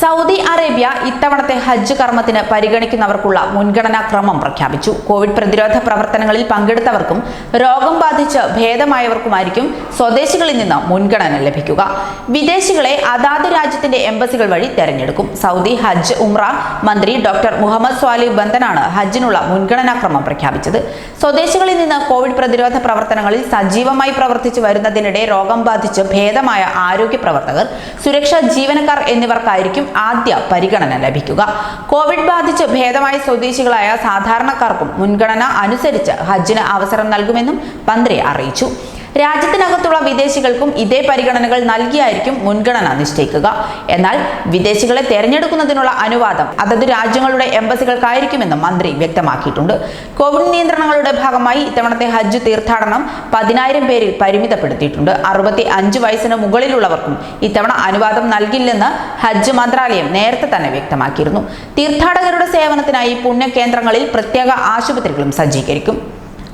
Saudi Arabia ഇത്തവണത്തെ ഹജ്ജ് കർമ്മത്തിന് പരിഗണിക്കുന്നവർക്കുള്ള മുൻഗണനാ ക്രമം പ്രഖ്യാപിച്ചു. കോവിഡ് പ്രതിരോധ പ്രവർത്തനങ്ങളിൽ പങ്കെടുത്തവർക്കും രോഗം ബാധിച്ച് ഭേദമായവർക്കുമായിരിക്കും സ്വദേശികളിൽ നിന്ന് മുൻഗണന ലഭിക്കുക. വിദേശികളെ അതാത് രാജ്യത്തിന്റെ എംബസികൾ വഴി തെരഞ്ഞെടുക്കും. സൗദി ഹജ്ജ് ഉംറ മന്ത്രി ഡോക്ടർ മുഹമ്മദ് സ്വാലി ബന്ദനാണ് ഹജ്ജിനുള്ള മുൻഗണനാ ക്രമം പ്രഖ്യാപിച്ചത്. സ്വദേശികളിൽ നിന്ന് കോവിഡ് പ്രതിരോധ പ്രവർത്തനങ്ങളിൽ സജീവമായി പ്രവർത്തിച്ചു വരുന്നതിനിടെ രോഗം ബാധിച്ച് ഭേദമായ ആരോഗ്യ പ്രവർത്തകർ സുരക്ഷാ ജീവനക്കാർ എന്നിവർക്കായിരിക്കും ആദ്യ പരിഗണന ലഭിക്കുക. കോവിഡ് ബാധിച്ച് ഭേദമായ സ്വദേശികളായ സാധാരണക്കാർക്കും മുൻഗണന അനുസരിച്ച് ഹജ്ജിന് അവസരം നൽകുമെന്നും മന്ത്രി അറിയിച്ചു. രാജ്യത്തിനകത്തുള്ള വിദേശികൾക്കും ഇതേ പരിഗണനകൾ നൽകിയായിരിക്കും മുൻഗണന നിശ്ചയിക്കുക. എന്നാൽ വിദേശികളെ തെരഞ്ഞെടുക്കുന്നതിനുള്ള അനുവാദം അതത് രാജ്യങ്ങളുടെ എംബസികൾക്കായിരിക്കുമെന്നും മന്ത്രി വ്യക്തമാക്കിയിട്ടുണ്ട്. കോവിഡ് നിയന്ത്രണങ്ങളുടെ ഭാഗമായി ഇത്തവണത്തെ ഹജ്ജ് തീർത്ഥാടനം പതിനായിരം പേരിൽ പരിമിതപ്പെടുത്തിയിട്ടുണ്ട്. അറുപത്തി അഞ്ച് വയസ്സിന് മുകളിലുള്ളവർക്കും ഇത്തവണ അനുവാദം നൽകില്ലെന്ന് ഹജ്ജ് മന്ത്രാലയം നേരത്തെ തന്നെ വ്യക്തമാക്കിയിരുന്നു. തീർത്ഥാടകരുടെ സേവനത്തിനായി പുണ്യകേന്ദ്രങ്ങളിൽ പ്രത്യേക ആശുപത്രികളും സജ്ജീകരിക്കും.